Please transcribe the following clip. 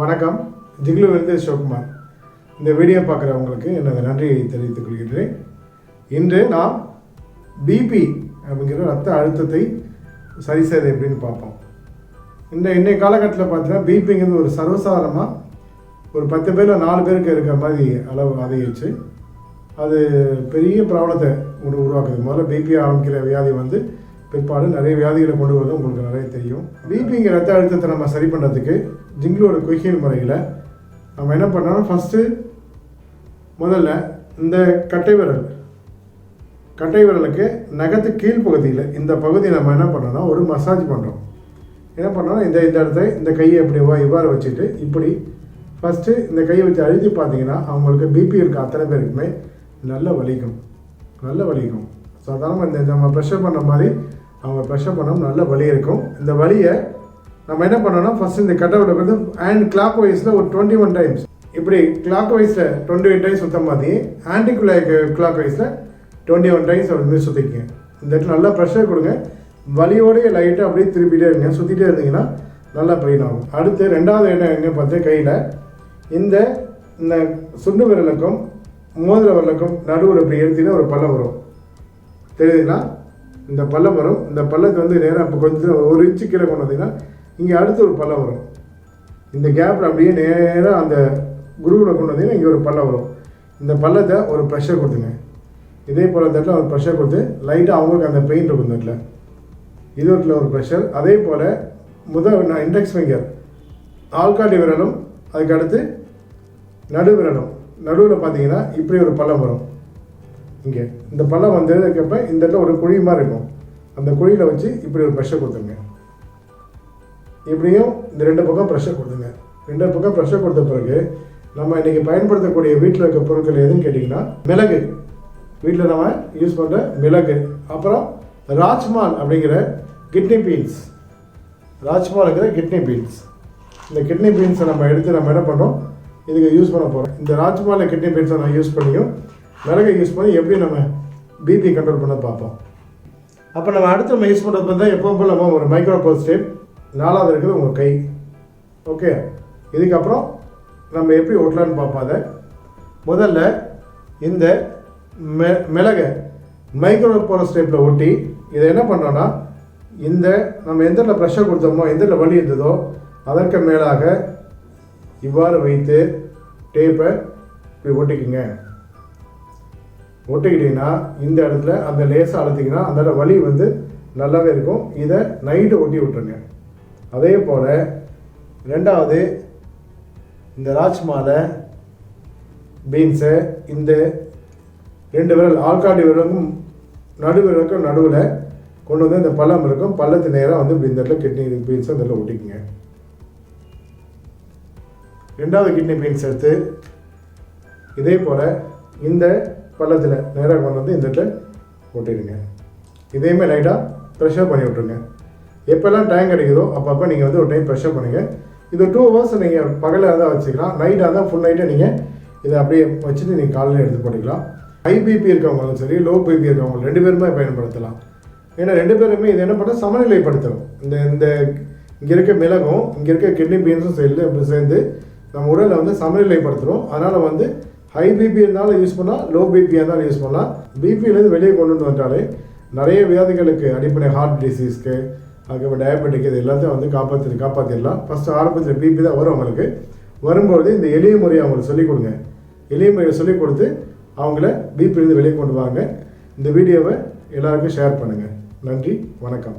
வணக்கம். ஜிக்லுவிலிருந்து சிவகுமார். இந்த வீடியோ பார்க்குறவங்களுக்கு எனது நன்றியை தெரிவித்துக் கொள்கின்றேன். இன்று நாம் பிபி அப்படிங்கிற ரத்த அழுத்தத்தை சரி செய்வது எப்படின்னு பார்ப்போம். இந்த இன்றைய காலகட்டத்தில் பார்த்தீங்கன்னா பிபிங்கிறது ஒரு சர்வசாதாரணமாக ஒரு பத்து பேரில் நாலு பேருக்கு இருக்கிற மாதிரி அளவு அதிகரிச்சு அது பெரிய ப்ராப்ளத்தை உரு உருவாக்குது. முதல்ல பிபி ஆரம்பிக்கிற வியாதி வந்து பிற்பாடு நிறைய வியாதிகளை கொண்டு வரது உங்களுக்கு நிறைய தெரியும். பிபிங்கிற ரத்த அழுத்தத்தை நம்ம சரி பண்ணுறதுக்கு ஜிங்கிலோட குயிக்கியல் முறையில் நம்ம என்ன பண்ணோம்னா ஃபஸ்ட்டு முதல்ல இந்த கட்டை விரல். கட்டை விரலுக்கு நகத்து கீழ்ப்பகுதியில் இந்த பகுதியை நம்ம என்ன பண்ணோம்னா ஒரு மசாஜ் பண்ணுறோம் என்ன பண்ணோம்னா இந்த இந்த இடத்த இந்த கையை எப்படி இவ்வாறு வச்சுட்டு இப்படி ஃபஸ்ட்டு இந்த கையை வச்சு அழுத்தி பார்த்தீங்கன்னா அவங்களுக்கு பிபி இருக்க அத்தனை பேருக்குமே நல்ல வலிக்கும். நல்ல வலிக்கும். ஸோ அதனால் இந்த நம்ம ப்ரெஷர் பண்ண மாதிரி அவங்க ப்ரெஷர் பண்ணோம் நல்ல வலி இருக்கும். இந்த வலியை நம்ம என்ன பண்ணோம்னா ஃபஸ்ட் இந்த கட்டவுட் வந்து ஹேண்ட் கிளாக் வைஸில் ஒரு டுவெண்ட்டி ஒன் டைம்ஸ் இப்படி கிளாக் வைஸில் டுவெண்ட்டி எயிட் டைம்ஸ் சுத்தம் மாதிரி ஆன்டி கிளாக் வைஸில் டுவெண்ட்டி ஒன் டைம்ஸ் அப்படி மாதிரி சுற்றிக்கங்க இந்த இடத்துல நல்லா ப்ரெஷர் கொடுங்க. வலியோடய லைட்டாக அப்படியே திருப்பிட்டே இருங்க. சுற்றிட்டே இருந்தீங்கன்னா நல்லா பெயின் ஆகும். அடுத்து ரெண்டாவது இடம் எங்கே பார்த்து கையில் இந்த இந்த சுண்டு விரலுக்கும் மோதிர விரலுக்கும் நடுவில் இப்படி எடுத்தீங்கன்னா ஒரு பள்ளம் வரும். தெரியுதுங்களா? இந்த பள்ளம் வரும். இந்த பள்ளத்தை வந்து நேராக இப்போ கொஞ்சம் ஒரு இன்ச்சு கீழே கொண்டு வந்தீங்கன்னா இங்கே அடுத்து ஒரு பள்ளம் வரும். இந்த கேப்பில் அப்படியே நேராக அந்த குருவில் கொண்டு வந்தீங்கன்னா இங்கே ஒரு பள்ளம் வரும். இந்த பள்ளத்தை ஒரு ப்ரெஷர் கொடுத்துங்க. இதே போல் இந்த இடத்துல ஒரு ப்ரெஷர் கொடுத்து லைட்டாக அவங்களுக்கு அந்த பெயின் இருக்கும் தட்டில் இது இடத்துல ஒரு ப்ரெஷர் அதே போல் முதல் நான் இண்டெக்ஸ் ஃபிங்கர் ஆள்காட்டி விரலும் அதுக்கு அடுத்து நடு விரலும் நடுவில் பார்த்தீங்கன்னா இப்படி ஒரு பள்ளம் வரும். இங்கே. இந்த பள்ளம் வந்ததுக்கப்ப இந்த இடத்துல ஒரு குழி மாதிரி இருக்கும். அந்த குழியில் வச்சு இப்படி ஒரு ப்ரெஷர் கொடுத்துருங்க. இப்படியும் இந்த ரெண்டு பக்கம் ப்ரெஷர் கொடுத்துங்க ரெண்டு பக்கம் ப்ரெஷர் கொடுத்த பிறகு நம்ம இன்றைக்கி பயன்படுத்தக்கூடிய வீட்டில் இருக்க பொருட்கள் எதுன்னு கேட்டிங்கன்னா மிளகு. வீட்டில் நம்ம யூஸ் பண்ணுற மிளகு. அப்புறம் ராஜ்மால் அப்படிங்கிற கிட்னி பீன்ஸ் ராஜ்மால்ங்கிற கிட்னி பீன்ஸ் இந்த கிட்னி பீன்ஸை நம்ம எடுத்து நம்ம என்ன பண்ணுறோம் இதுக்கு யூஸ் பண்ண போகிறோம் இந்த ராஜ்மாலில் கிட்னி பீன்ஸை நான் யூஸ் பண்ணியும் மிளகை யூஸ் பண்ணி எப்படி நம்ம பிபி கண்ட்ரோல் பண்ண பார்ப்போம். அப்போ நம்ம அடுத்து நம்ம யூஸ் பண்ணுறது பார்த்தா எப்பவும் போல் நம்ம ஒரு மைக்ரோ பல்ஸ் நாலாவது இருக்குது உங்கள் கை. ஓகே இதுக்கப்புறம் நம்ம எப்படி ஒட்டலான்னு பார்ப்போம் அதை. முதல்ல இந்த மெ மிளகை மைக்ரோ போரஸ் ஒட்டி இதை என்ன பண்ணோன்னா இந்த நம்ம எந்த இடத்துல ப்ரெஷர் கொடுத்தோமோ எந்த இடத்துல வலி இருந்ததோ அதற்கு மேலாக இவ்வாறு வைத்து டேப்பை இப்படி ஒட்டிக்குங்க. ஒட்டிக்கிட்டிங்கன்னா இந்த இடத்துல அந்த லேசாக அழுத்திங்கன்னா அந்த வலி வந்து நல்லாவே இருக்கும். இதை நைட்டு ஒட்டி விட்டுருங்க. அதே போல் ரெண்டாவது இந்த ராஜ்மாலை பீன்ஸை இந்த ரெண்டு விரல் ஆள்காட்டி விரலுக்கும் நடு விரலுக்கும் நடுவில் கொண்டு வந்து இந்த பள்ளம் இருக்கும். பள்ளத்து நேராக வந்து இப்படி இந்த இடத்துல கிட்னி பீன்ஸை இந்த இடத்துல ஒட்டிக்குங்க. ரெண்டாவது கிட்னி பீன்ஸ் எடுத்து இதே போல் இந்த பள்ளத்தில் நேராக கொண்டு வந்து இந்த இடத்துல ஒட்டிடுங்க. இதையுமே லைட்டாக ப்ரெஷர் பண்ணி விட்ருங்க எப்போல்லாம் டைம் கிடைக்குதோ அப்பப்போ நீங்கள் வந்து ஒரு டைம் ப்ரெஷர் பண்ணுங்கள் இது டூ ஹவர்ஸ் நீங்கள் பகலில் இருந்தால் வச்சுக்கலாம். நைட்டாக இருந்தால் ஃபுல் நைட்டை நீங்கள் இதை அப்படியே வச்சுட்டு நீங்கள் காலையில் எடுத்து போட்டுக்கலாம். ஹை பிபி இருக்கவங்களும் சரி லோ பிபி இருக்கவங்களும் ரெண்டு பேருமே பயன்படுத்தலாம். ஏன்னா ரெண்டு பேருமே இது என்ன பண்ணால் சமநிலைப்படுத்தணும். இந்த இந்த இங்கே இருக்க மிளகும் இங்கே இருக்க கிட்னி பீன்ஸும் சேர்ந்து சேர்ந்து நம்ம உடலை வந்து சமநிலைப்படுத்துகிறோம் அதனால் வந்து ஹை பிபி இருந்தாலும் யூஸ் பண்ணலாம் லோ பிபி இருந்தாலும் யூஸ் பண்ணலாம். பிபியிலேருந்து வெளியே கொண்டு வந்து வந்தாலே நிறைய வியாதிகளுக்கு அடிப்படை ஹார்ட் டிசீஸ்க்கு அதுக்கப்புறம் டயபெட்டிக் இது எல்லாத்தையும் வந்து காப்பாற்றி காப்பாற்றிடலாம் ஃபஸ்ட்டு ஆரம்பத்தில் பிபி தான் வரும் அவங்களுக்கு. வரும்பொழுது இந்த எளிய முறையை அவங்களுக்கு சொல்லிக் கொடுங்க. எளிய முறையை சொல்லிக் கொடுத்து அவங்கள பிபிலேருந்து வெளியே கொண்டு வாங்க. இந்த வீடியோவை எல்லாருக்கும் ஷேர் பண்ணுங்கள் நன்றி வணக்கம்.